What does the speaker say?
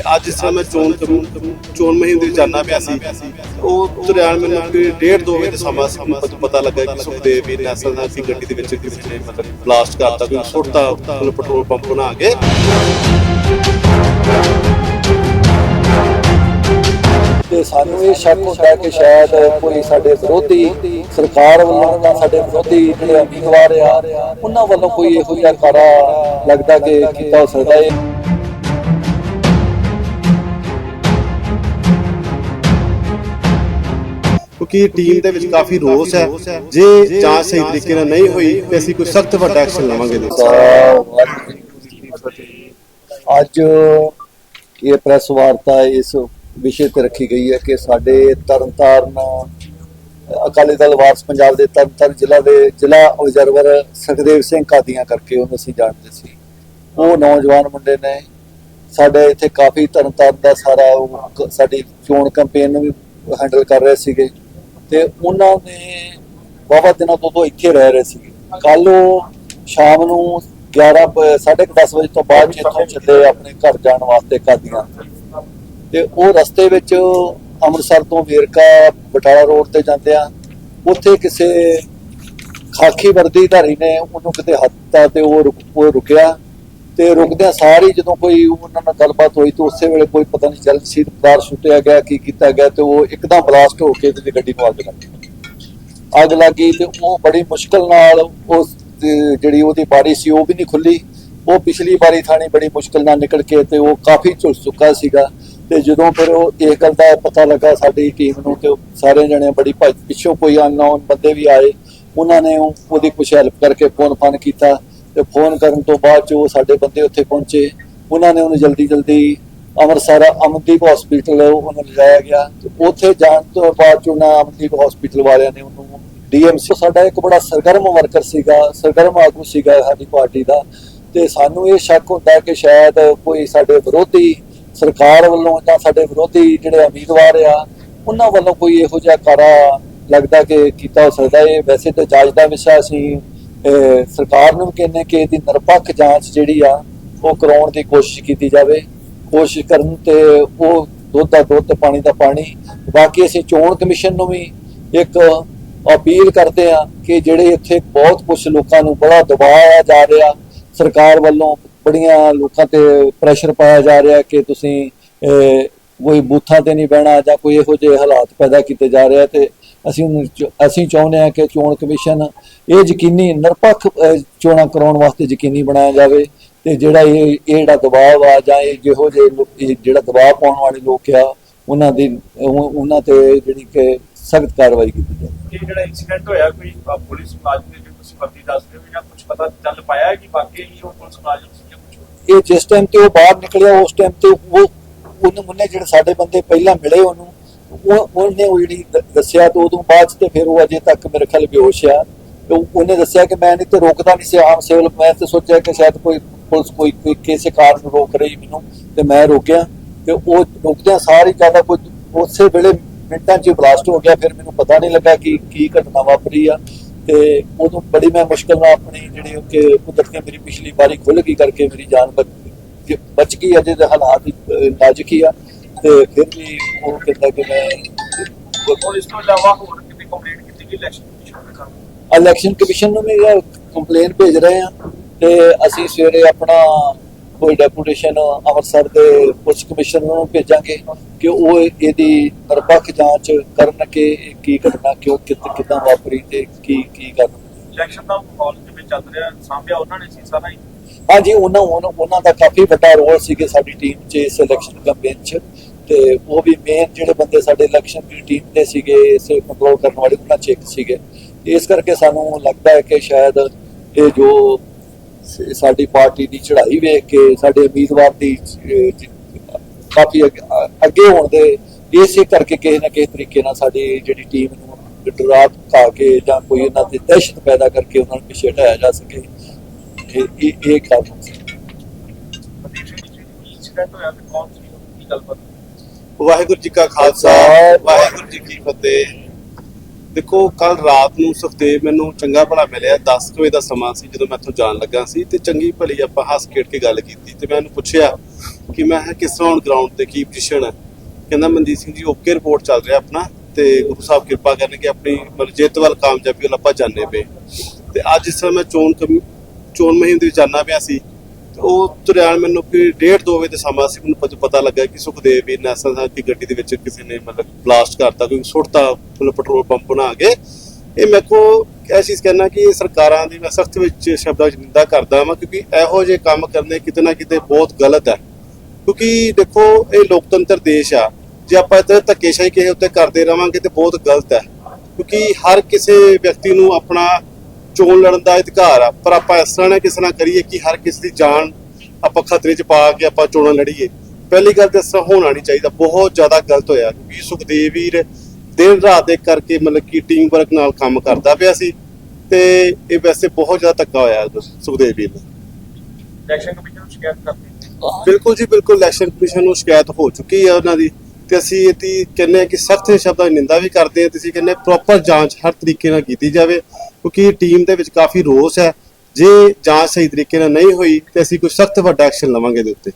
ਤੇ ਅੱਜ ਇਸ ਸਮੇਂ ਚੋਣ ਚੋਣ ਮੁਹਿੰਮ ਦੇ ਜਾਣਾ ਪਿਆ ਸੀ। ਉਹ ਦੌਰਾਨ ਮੈਨੂੰ ਕਿ ਡੇਢ ਦੋ ਵਜੇ ਸਮਾਂ ਪਤਾ ਲੱਗਾ ਕਿ ਸੁਖਦੇਵ ਵੀ ਨੈਸਲ ਨਾਲ ਸੀ ਗੱਡੀ ਦੇ ਵਿੱਚ ਕਿਸੇ ਨੇ ਮਤਲਬ ਬਲਾਸਟ ਕਰਤਾ, ਕੋਈ ਸੁੱਟਤਾ ਉਹਨੂੰ ਪੈਟਰੋਲ ਪੰਪ ਬਣਾ ਕੇ। ਤੇ ਸਾਨੂੰ ਇਹ ਸ਼ੱਕ ਹੁੰਦਾ ਕਿ ਸ਼ਾਇਦ ਕੋਈ ਸਾਡੇ ਵਿਰੋਧੀ ਸਰਕਾਰ ਵੱਲੋਂ ਜਾਂ ਸਾਡੇ ਵਿਰੋਧੀ ਜਿਹੜੇ ਉਮੀਦਵਾਰ ਆ, ਉਹਨਾਂ ਵੱਲੋਂ ਕੋਈ ਇਹੋ ਜਿਹਾ ਕਾਰਾ ਲੱਗਦਾ ਕਿ ਕੀਤਾ ਹੋ ਸਕਦਾ ਹੈ। ਕਿਉਂਕਿ ਟੀਮ ਦੇ ਵਿੱਚ ਕਾਫੀ ਰੋਸ ਹੈ। ਜੇ ਜਾਂਚ ਸਹੀ ਤਰੀਕੇ ਨਾਲ ਨਹੀਂ ਹੋਈ, ਤੇ ਅਸੀਂ ਕੋਈ ਸਖਤ ਵੱਡਾ ਐਕਸ਼ਨ ਲਵਾਂਗੇ ਅੱਜ ਇਹ ਪ੍ਰੈਸ ਵਾਰਤਾ ਇਸ ਵਿਸ਼ੇ ਤੇ ਰੱਖੀ ਗਈ ਹੈ ਕਿ ਸਾਡੇ ਤਰਨਤਾਰਨ ਅਕਾਲੀ ਦਲ ਵਾਰਸ ਪੰਜਾਬ ਦੇ ਤਰਨਤਾਰਨ ਜ਼ਿਲ੍ਹਾ ਦੇ ਜ਼ਿਲ੍ਹਾ ਆਬਜ਼ਰਵਰ ਸੁਖਦੇਵ ਸਿੰਘ ਕਾਦੀਆਂ ਕਰਕੇ ਉਹਨੂੰ ਅਸੀਂ ਜਾਣਦੇ ਸੀ। ਉਹ ਨੌਜਵਾਨ ਮੁੰਡੇ ਨੇ ਸਾਡੇ ਇੱਥੇ ਕਾਫੀ ਤਰਨਤਾਰਨ ਦਾ ਸਾਰਾ ਸਾਡੀ ਚੋਣ ਕੈਂਪੇਨ ਨੂੰ ਵੀ ਹੈਂਡਲ ਕਰ ਰਹੇ ਸੀਗੇ। ਤੇ ਉਹਨਾਂ ਨੇ ਬਹੁਤ ਦਿਨਾਂ ਤੋਂ ਤੋਂ ਇੱਥੇ ਰਹਿ ਰਹੇ ਸੀ ਕੱਲ ਉਹ ਸ਼ਾਮ ਨੂੰ 11 ਪ- ਸਾਢੇ ਕੁ 10 ਵਜੇ ਤੋਂ ਬਾਅਦ ਇੱਥੋਂ ਚੱਲੇ ਆਪਣੇ ਘਰ ਜਾਣ ਵਾਸਤੇ ਕਾਦੀਆਂ ਤੇ। ਉਹ ਰਸਤੇ ਵਿੱਚ ਅੰਮ੍ਰਿਤਸਰ ਤੋਂ ਵੇਰਕਾ ਬਟਾਲਾ ਰੋਡ ਤੇ ਜਾਂਦੇ ਆ। ਉੱਥੇ ਕਿਸੇ ਖਾਕੀ ਵਰਦੀਧਾਰੀ ਨੇ ਉਹਨੂੰ ਕਿਤੇ ਹੱਥਾ ਤੇ ਉਹ ਰੁਕ- ਉਹ ਰੁਕਿਆ। ਤੇ ਰੁਕਦਿਆਂ ਸਾਰੀ ਜਦੋਂ ਕੋਈ ਉਹਨਾਂ ਨਾਲ ਗੱਲਬਾਤ ਹੋਈ ਤਾਂ ਉਸੇ ਵੇਲੇ ਕੋਈ ਪਤਾ ਨਹੀਂ ਚੱਲ ਸੀ ਪਦਾਰ ਸੁੱਟਿਆ ਗਿਆ, ਕੀ ਕੀਤਾ ਗਿਆ ਤੇ ਉਹ ਇੱਕਦਮ ਬਲਾਸਟ ਹੋ ਕੇ ਤੇ ਗੱਡੀ ਨੂੰ ਅੱਗ ਲੱਗ। ਗਈ ਅੱਗ ਲੱਗੀ ਤੇ ਉਹ ਬੜੀ ਮੁਸ਼ਕਲ ਨਾਲ ਉਸ ਜਿਹੜੀ ਉਹਦੀ ਬਾਰੀ ਸੀ ਉਹ ਵੀ ਨਹੀਂ ਖੁੱਲੀ। ਉਹ ਪਿਛਲੀ ਬਾਰੀ ਥਾਣੀ ਬੜੀ ਮੁਸ਼ਕਲ ਨਾਲ ਨਿਕਲ ਕੇ ਤੇ ਉਹ ਕਾਫੀ ਝੁਲਸ ਚੁੱਕਾ ਸੀਗਾ ਤੇ ਜਦੋਂ ਫਿਰ ਉਹ ਇਹ ਗੱਲ ਦਾ ਪਤਾ ਲੱਗਾ ਸਾਡੀ ਟੀਮ ਨੂੰ ਤੇ ਸਾਰੇ ਜਣੇ ਬੜੀ ਭੱਜ ਪਿੱਛੋਂ ਕੋਈ ਅਨਨੋਨ ਬੰਦੇ ਵੀ ਆਏ। ਉਹਨਾਂ ਨੇ ਉਹਦੀ ਕੁਛ ਹੈਲਪ ਕਰਕੇ ਫੋਨ ਫਾਨ ਕੀਤਾ। ਤੇ ਫੋਨ ਕਰਨ ਤੋਂ ਬਾਅਦ ਚ ਸਾਡੇ ਬੰਦੇ ਉੱਥੇ ਪਹੁੰਚੇ, ਉਹਨਾਂ ਨੇ ਉਹਨੂੰ ਜਲਦੀ ਜਲਦੀ ਅੰਮ੍ਰਿਤਸਰ ਅਮਨਦੀਪ ਹਸਪੀਟਲ ਉਹਨੂੰ ਲਿਜਾਇਆ ਗਿਆ। ਉੱਥੇ ਜਾਣ ਤੋਂ ਬਾਅਦ ਚ ਉਹਨਾਂ ਅਮਨਦੀਪ ਹਸਪੀਟਲ ਵਾਲਿਆਂ ਨੇ ਉਹਨੂੰ ਡੀਐਮਸੀ ਸਾਡਾ ਇੱਕ ਬੜਾ ਸਰਗਰਮ ਵਰਕਰ ਸੀਗਾ, ਸਰਗਰਮ ਆਗੂ ਸੀਗਾ ਸਾਡੀ ਪਾਰਟੀ ਦਾ। ਤੇ ਸਾਨੂੰ ਇਹ ਸ਼ੱਕ ਹੁੰਦਾ ਕਿ ਸ਼ਾਇਦ ਕੋਈ ਸਾਡੇ ਵਿਰੋਧੀ ਸਰਕਾਰ ਵੱਲੋਂ ਜਾਂ ਸਾਡੇ ਵਿਰੋਧੀ ਜਿਹੜੇ ਉਮੀਦਵਾਰ ਆ, ਉਹਨਾਂ ਵੱਲੋਂ ਕੋਈ ਇਹੋ ਜਿਹਾ ਕਾਰਾ ਲੱਗਦਾ ਕਿ ਕੀਤਾ ਹੋ ਸਕਦਾ। ਹੈ ਵੈਸੇ ਤਾਂ ਜਾਂਚ ਦਾ ਵਿਸ਼ਾ ਅਸੀਂ ਸਰਕਾਰ ਨੂੰ ਵੀ ਕਹਿੰਦੇ ਕਿ ਇਹਦੀ ਨਿਰਪੱਖ ਜਾਂਚ ਜਿਹੜੀ ਆ, ਉਹ ਕਰਾਉਣ ਦੀ ਕੋਸ਼ਿਸ਼ ਕੀਤੀ ਜਾਵੇ। ਕੋਸ਼ਿਸ਼ ਕਰਨ ਤੇ ਉਹ ਦੁੱਧ ਦਾ ਦੁੱਧ, ਪਾਣੀ ਦਾ ਪਾਣੀ। ਬਾਕੀ ਅਸੀਂ ਚੋਣ ਕਮਿਸ਼ਨ ਨੂੰ ਵੀ ਇੱਕ ਅਪੀਲ ਕਰਦੇ ਆ ਕਿ ਜਿਹੜੇ ਇੱਥੇ ਬਹੁਤ ਕੁਝ ਲੋਕਾਂ ਨੂੰ ਬੜਾ ਦਬਾਇਆ ਜਾ ਰਿਹਾ, ਸਰਕਾਰ ਵੱਲੋਂ ਬੜੀਆਂ ਲੋਕਾਂ ਤੇ ਪ੍ਰੈਸ਼ਰ ਪਾਇਆ ਜਾ ਰਿਹਾ ਕਿ ਤੁਸੀਂ ਕੋਈ ਬੂਥਾਂ ਤੇ ਨਹੀਂ ਬਹਿਣਾ ਜਾਂ ਕੋਈ ਇਹੋ ਜਿਹੇ ਹਾਲਾਤ ਪੈਦਾ ਕੀਤੇ ਜਾ ਰਹੇ ਆ ਤੇ ਅਸੀਂ ਅਸੀਂ ਚਾਹੁੰਦੇ ਆ ਕਿ ਚੋਣ ਕਮਿਸ਼ਨ ਇਹ ਯਕੀਨੀ ਨਿਰਪੱਖ ਚੋਣਾਂ ਕਰਾਉਣ ਵਾਸਤੇ ਯਕੀਨੀ ਬਣਾਇਆ ਜਾਵੇ ਤੇ ਜਿਹੜਾ ਇਹ ਇਹ ਜਿਹੜਾ ਦਬਾਅ ਆ ਜਾਂ ਇਹ ਜਿਹੋ ਜਿਹੇ ਜਿਹੜਾ ਦਬਾਅ ਪਾਉਣ ਵਾਲੇ ਲੋਕ ਆ ਉਹਨਾਂ ਦੀ ਉਹ- ਉਹਨਾਂ ਤੇ ਜਿਹੜੀ ਕਿ ਸਖਤ ਕਾਰਵਾਈ ਕੀਤੀ ਜਾਵੇ। ਇਹ ਜਿਹੜਾ ਇਨਸੀਡੈਂਟ ਹੋਇਆ ਕੋਈ ਪੁਲਿਸ ਮੁਲਾਜ਼ਮ ਦੇ ਜੋ ਤੁਸੀਂ ਵਰਦੀ ਦੱਸ ਰਹੇ ਹੋ ਜਾਂ ਕੁਝ ਪਤਾ ਚੱਲ ਪਾਇਆ ਹੈ ਕਿ ਵਾਕਈ ਹੀ ਉਹ ਪੁਲਿਸ ਮੁਲਾਜ਼ਮ ਸੀ ਜਾਂ ਕੁਝ ਇਹ ਜਿਸ ਟਾਈਮ ਤੇ ਉਹ ਬਾਹਰ ਨਿਕਲਿਆ ਉਸ ਟਾਈਮ ਤੇ ਉਹ ਉਹਨੂੰ ਉਹਨੇ ਜਿਹੜੇ ਸਾਡੇ ਬੰਦੇ ਪਹਿਲਾਂ ਮਿਲੇ ਉਹਨੂੰ ਉਹ ਉਹਨੇ ਉਹ ਜਿਹੜੀ ਦੱਸਿਆ ਤੇ ਉਦੋਂ ਬਾਅਦ 'ਚ ਤੇ ਫਿਰ ਉਹ ਅਜੇ ਤੱਕ ਮੇਰੇ ਖਿਆਲ ਬੇਹੋਸ਼ ਆ। ਉਹਨੇ ਦੱਸਿਆ ਕਿ ਮੈਂ ਨਹੀਂ ਤੇ ਰੋਕਦਾ ਨਹੀਂ ਸੀ। ਆਮ ਸਿਵਲ ਮੈਂ ਤੇ ਸੋਚਿਆ ਕਿ ਸ਼ਾਇਦ ਕੋਈ ਪੁਲਿਸ ਕੋਈ ਕੋਈ ਕਿਸੇ ਕਾਰਨ ਰੋਕ ਰਹੀ ਮੈਨੂੰ ਤੇ ਮੈਂ ਰੋਕਿਆ। ਤੇ ਉਹ ਰੁਕਦਿਆਂ ਸਾਰੀ ਜ਼ਿਆਦਾ ਕੋਈ ਉਸੇ ਵੇਲੇ ਮਿੰਟਾਂ 'ਚ ਬਲਾਸਟ ਹੋ ਗਿਆ। ਫਿਰ ਮੈਨੂੰ ਪਤਾ ਨਹੀਂ ਲੱਗਾ ਕਿ ਕੀ ਘਟਨਾ ਵਾਪਰੀ ਆ। ਤੇ ਉਦੋਂ ਬੜੀ ਮੈਂ ਮੁਸ਼ਕਲ ਨਾਲ ਆਪਣੀ ਜਿਹੜੀ ਕਿ ਕੁਦਰਤ ਨੇ ਮੇਰੀ ਪਿਛਲੀ ਵਾਰੀ ਖੁੱਲ ਗਈ ਕਰਕੇ ਮੇਰੀ ਜਾਨ ਬਚ ਬਚ ਗਈ। ਅਜੇ ਦੇ ਹਾਲਾਤ ਅਹ, ਨਾਜ਼ੁਕ ਆ। ਤੇ ਫਿਰ ਵੀ ਉਹ ਕਹਿੰਦਾ ਕਿ ਮੈਂ ਹੁਣ ਇਸ ਤੋਂ ਇਲਾਵਾ ਹੋਰ ਕਿਤੇ ਕੰਪਲੇਂਟ ਕੀਤੀ ਗਈ ਇਲੈਕਸ਼ਨ ਕਮਿਸ਼ਨ ਦੇ ਕੰਮ ਇਲੈਕਸ਼ਨ ਕਮਿਸ਼ਨ ਨੂੰ ਵੀ ਕੰਪਲੇਨ ਭੇਜ ਰਹੇ ਆ ਤੇ ਅਸੀਂ ਸਵੇਰੇ ਆਪਣਾ ਕੋਈ ਡੈਪੂਟੇਸ਼ਨ ਅੰਮ੍ਰਿਤਸਰ ਦੇ ਪੁਲਿਸ ਕਮਿਸ਼ਨ ਨੂੰ ਭੇਜਾਂਗੇ ਕਿ ਉਹ ਇਹਦੀ ਨਿਰਪੱਖ ਜਾਂਚ ਕਰਨ ਕਿ ਇਹ ਕੀ ਘਟਨਾ ਕਿਉਂ ਕਿੱਦ- ਕਿੱਦਾਂ ਵਾਪਰੀ ਤੇ ਕੀ ਕੀ ਕਰਨ ਇਲੈਕਸ਼ਨ ਦਾ ਮਾਹੌਲ ਜਿਵੇਂ ਚੱਲ ਰਿਹਾ? ਸਾਂਭਿਆ ਉਹਨਾਂ ਨੇ ਸੀ ਸਾਰਾ ਹੀ? ਹਾਂਜੀ ਉਹਨਾਂ ਉਹਨਾਂ ਦਾ ਕਾਫੀ ਵੱਡਾ ਰੋਲ ਸੀਗੇ ਸਾਡੀ ਟੀਮ 'ਚ ਇਸ ਇਲੈਕਸ਼ਨ ਕੈਂਪੇਨ 'ਚ। ਤੇ ਉਹ ਵੀ ਮੇਨ ਜਿਹੜੇ ਬੰਦੇ ਸਾਡੇ ਇਲੈਕਸ਼ਨ ਦੀ ਟੀਮ ਦੇ ਸੀਗੇ, ਇਸ ਕੰਟਰੋਲ ਕਰਨ ਵਾਲੇ, ਉਹਨਾਂ 'ਚ ਸੀਗੇ। ਇਸ ਕਰਕੇ ਸਾਨੂੰ ਲੱਗਦਾ ਹੈ ਕਿ ਸ਼ਾਇਦ ਇਹ ਜੋ ਸਾਡੀ ਪਾਰਟੀ ਦੀ ਚੜ੍ਹਾਈ ਵੇਖ ਕੇ ਸਾਡੇ ਉਮੀਦਵਾਰ ਦੀ ਕਾਫੀ ਅੱਗੇ- ਹੋਣ ਦੇ ਇਸੇ ਕਰਕੇ ਕਿਸੇ ਨਾ ਕਿਸੇ ਤਰੀਕੇ ਨਾਲ ਸਾਡੀ ਜਿਹੜੀ ਟੀਮ ਨੂੰ ਡਰਾ ਧਮਕਾ ਕੇ ਜਾਂ ਕੋਈ ਇਹਨਾਂ ਦੀ ਦਹਿਸ਼ਤ ਪੈਦਾ ਕਰਕੇ ਉਹਨਾਂ ਨੂੰ ਪਿੱਛੇ ਹਟਾਇਆ ਜਾ ਸਕੇ। ਇਹ ਇਹ ਇਹ ਕਾਰਨ ਸੀ ਇਨਸੀਡੈਂਟ ਹੋਇਆ ਤੇ ਕੌਣ ਸੀ ਕੀ ਗੱਲਬਾਤ ਵਾਹਿਗੁਰੂ ਜੀ ਕਾ ਖਾਲਸਾ, ਵਾਹਿਗੁਰੂ ਜੀ ਕੀ ਫਤਿਹ। ਦੇਖੋ ਕੱਲ ਰਾਤ ਨੂੰ ਸੁਖਦੇਵ ਮੈਨੂੰ ਚੰਗਾ ਭਲਾ ਮਿਲਿਆ। 10 ਵਜੇ ਦਾ ਸਮਾਂ ਸੀ ਜਦੋਂ ਮੈਂ ਇੱਥੋਂ ਜਾਣ ਲੱਗਾ ਸੀ ਤੇ ਚੰਗੀ ਭਲੀ ਆਪਾਂ ਹੱਸ ਖੇਡ ਕੇ ਗੱਲ ਕੀਤੀ ਤੇ ਮੈਂ ਉਹਨੂੰ ਪੁੱਛਿਆ ਕਿ ਮੈਂ ਕਿਹਾ, ਕਿਸ ਤਰ੍ਹਾਂ ਹੁਣ ਗਰਾਊਂਡ ਤੇ ਕੀ ਪੋਜੀਸ਼ਨ ਹੈ? ਕਹਿੰਦਾ, ਮਨਜੀਤ ਸਿੰਘ ਜੀ ਓਕੇ ਰਿਪੋਰਟ ਚੱਲ ਰਿਹਾ ਆਪਣਾ ਤੇ ਗੁਰੂ ਸਾਹਿਬ ਕਿਰਪਾ ਕਰਨਗੇ, ਆਪਣੀ ਮਤਲਬ ਜਿੱਤ ਵੱਲ ਕਾਮਯਾਬੀ ਵੱਲ ਆਪਾਂ ਜਾਣੇ ਪਏ। ਤੇ ਅੱਜ ਇਸ ਤਰ੍ਹਾਂ ਮੈਂ ਚੋਣ ਕਮੀ- ਚੋਣ ਮੁਹਿੰਮ ਦੇ ਵਿੱਚ ਜਾਣਾ ਪਿਆ ਸੀ ਉਹ ਦੌਰਾਨ ਮੈਨੂੰ ਕਿ ਡੇਢ ਦੋ ਵਜੇ ਦਾ ਸਮਾਂ ਸੀ, ਮੈਨੂੰ ਪਤਾ- ਪਤਾ ਲੱਗਾ ਕਿ ਸੁਖਦੇਵ ਵੀ ਨੈਸ਼ਨਲ ਸਾਹਿਬ ਦੀ ਗੱਡੀ ਦੇ ਵਿੱਚ ਕਿਸੇ ਨੇ ਮਤਲਬ ਬਲਾਸਟ ਕਰਤਾ, ਕੋਈ ਸੁੱਟਤਾ, ਮਤਲਬ ਪੈਟਰੋਲ ਪੰਪ ਬਣਾ ਕੇ। ਇਹ ਮੈਂ ਕੋ ਇਹ ਚੀਜ਼ ਕਹਿਣਾ ਕਿ ਇਹ ਸਰਕਾਰਾਂ ਦੀ ਮੈਂ ਸਖਤ ਵਿੱਚ ਸ਼ਬਦਾਂ ਵਿੱਚ ਨਿੰਦਾ ਕਰਦਾ ਹਾਂ ਕਿਉਂਕਿ ਇਹੋ ਜਿਹੇ ਕੰਮ ਕਰਨੇ ਕਿਤੇ ਨਾ ਕਿਤੇ ਬਹੁਤ ਗਲਤ ਹੈ। ਕਿਉਂਕਿ ਦੇਖੋ, ਇਹ ਲੋਕਤੰਤਰ ਦੇਸ਼ ਆ। ਜੇ ਆਪਾਂ ਇੱਥੇ ਧੱਕੇਸ਼ਾਹੀ ਕਿਸੇ ਉੱਤੇ ਕਰਦੇ ਰਵਾਂਗੇ ਤੇ ਬਹੁਤ ਗਲਤ ਹੈ। ਕਿਉਂਕਿ ਹਰ ਕਿਸੇ ਵਿਅਕਤੀ ਨੂੰ ਆਪਣਾ ਚੋਣ ਲੜਨ ਦਾ ਅਧਿਕਾਰ ਆ ਪਰ ਆਪਾਂ ਇਸ ਤਰ੍ਹਾਂ ਨਾ ਕਿਸੇ ਨਾਲ ਕਰੀਏ ਕਿ ਹਰ ਕਿਸੇ ਦੀ ਜਾਨ ਆਪਾਂ ਖਤਰੇ 'ਚ ਪਾ ਕੇ ਆਪਾਂ ਚੋਣਾਂ ਲੜੀਏ। ਪਹਿਲੀ ਗੱਲ ਤਾਂ ਇਸ ਤਰ੍ਹਾਂ ਹੋਣਾ ਨਹੀਂ ਚਾਹੀਦਾ ਬਹੁਤ ਜ਼ਿਆਦਾ ਗਲਤ ਹੋਇਆ। ਕਿਉਂਕਿ ਸੁਖਦੇਵ ਵੀਰ ਦਿਨ ਰਾਤ ਦੇ ਕਰਕੇ ਮਤਲਬ ਕਿ ਟੀਮ ਵਰਕ ਨਾਲ ਕੰਮ ਕਰਦਾ ਪਿਆ ਸੀ ਤੇ ਇਹ ਵੈਸੇ ਬਹੁਤ ਜ਼ਿਆਦਾ ਧੱਕਾ ਹੋਇਆ ਸੁਖਦੇਵ ਵੀਰ ਨਾਲ। ਇਲੈਕਸ਼ਨ ਕਮਿਸ਼ਨ ਨੂੰ ਸ਼ਿਕਾਇਤ ਕਰਤੀ ਬਿਲਕੁਲ ਜੀ ਬਿਲਕੁਲ ਇਲੈਕਸ਼ਨ ਕਮਿਸ਼ਨ ਨੂੰ ਸ਼ਿਕਾਇਤ ਹੋ ਚੁੱਕੀ ਹੈ ਉਹਨਾਂ ਦੀ। ਤੇ ਅਸੀਂ ਇਹਦੀ ਕਹਿੰਦੇ ਕਿ ਸਖਤ ਸ਼ਬਦਾਂ ਦੀ ਨਿੰਦਾ ਵੀ ਕਰਦੇ ਹਾਂ ਤੇ ਅਸੀਂ ਕਹਿੰਦੇ ਪ੍ਰੋਪਰ ਜਾਂਚ ਹਰ ਤਰੀਕੇ ਨਾਲ ਕੀਤੀ ਜਾਵੇ, ਕਿਉਂਕਿ ਟੀਮ ਦੇ ਵਿੱਚ ਕਾਫੀ ਰੋਸ ਹੈ। ਜੇ ਜਾਂਚ ਸਹੀ ਤਰੀਕੇ ਨਾਲ ਨਹੀਂ ਹੋਈ ਤੇ ਅਸੀਂ ਕੋਈ ਸਖਤ ਵੱਡਾ ਐਕਸ਼ਨ ਲਵਾਂਗੇ ਇਹਦੇ ਉੱਤੇ।